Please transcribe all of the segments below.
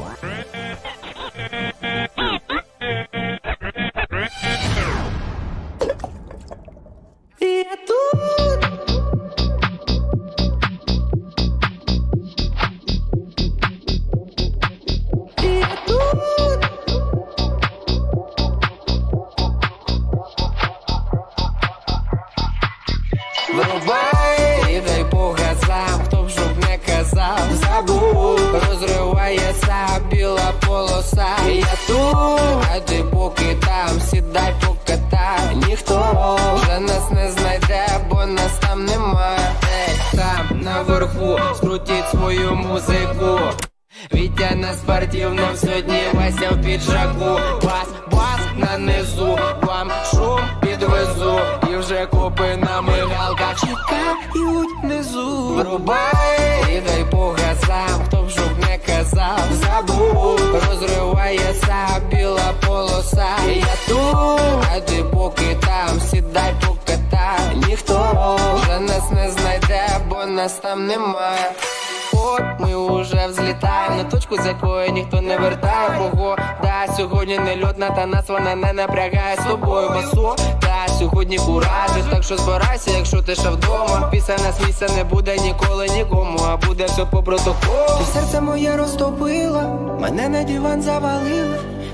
Я Я тут, ти поки там, сідай покатай, ніхто вже нас не знайде, бо нас там немає. Ей, там наверху, скрутіть свою музику. Вітя на спортивном сьогодні Вася в піджаку Бас, бас на низу, вам шум підвезу І вже копи на мигалках чекають внизу. Врубай нас там немає От ми уже взлітаємо на точку, з якої ніхто не вертає. Погода сьогодні не льотна, та нас вона не напрягає. З тобою басо Та сьогодні куражі, так що збирайся, якщо ти ще вдома. Після нас місця не буде ніколи нікому, а буде все по протоколу. Ти серце моє розтопила, мене на диван завалила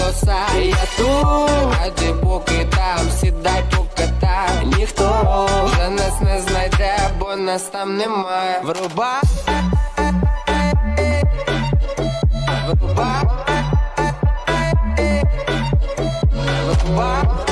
біла полоса. Я тут, ти поки там, сідай покатай, ніхто вже нас не знайде, бо нас там немає. Вруба Вруба Врубай.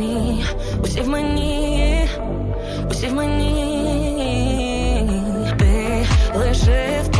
Пісні Усі в мені, усі в мені. Ти лишив по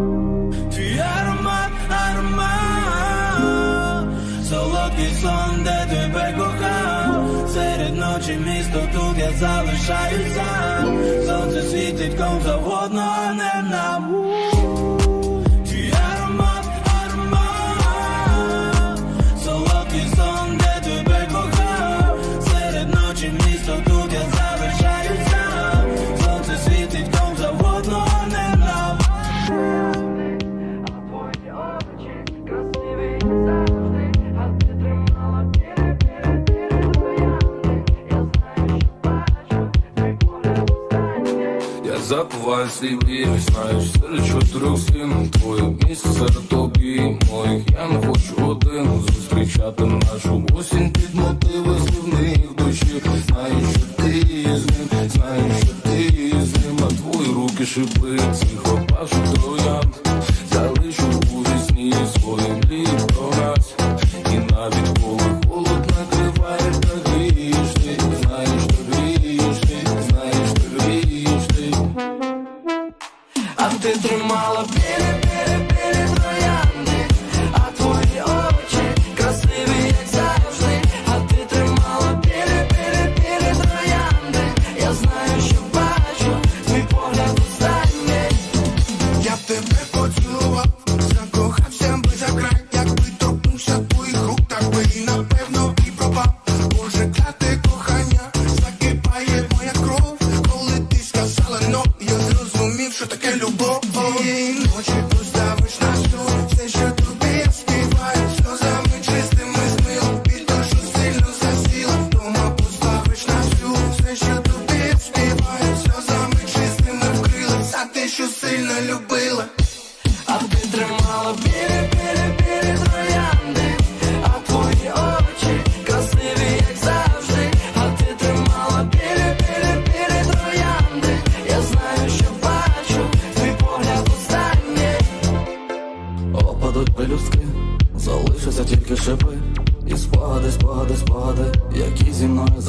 Серед ночі місто тут я залишаюся. Сонце світить ком завгодно, не нам Я забуваю і знаєш, серед чотирьох стін Твоє місце серед тобі моїх Я не хочу один зустрічати нашу осінь під мотиви зливних душі Знаю, що ти з ним, знаю, що ти з ним А твої руки шипи, тихо павши троянд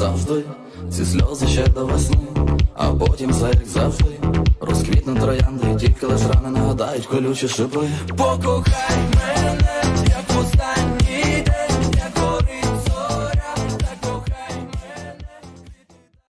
завжди. Ці сльози ще до весни, а потім все як завжди. Розквітне троянди, і тільки лиш рани нагадають колючі шипи. Покохай мене, як останній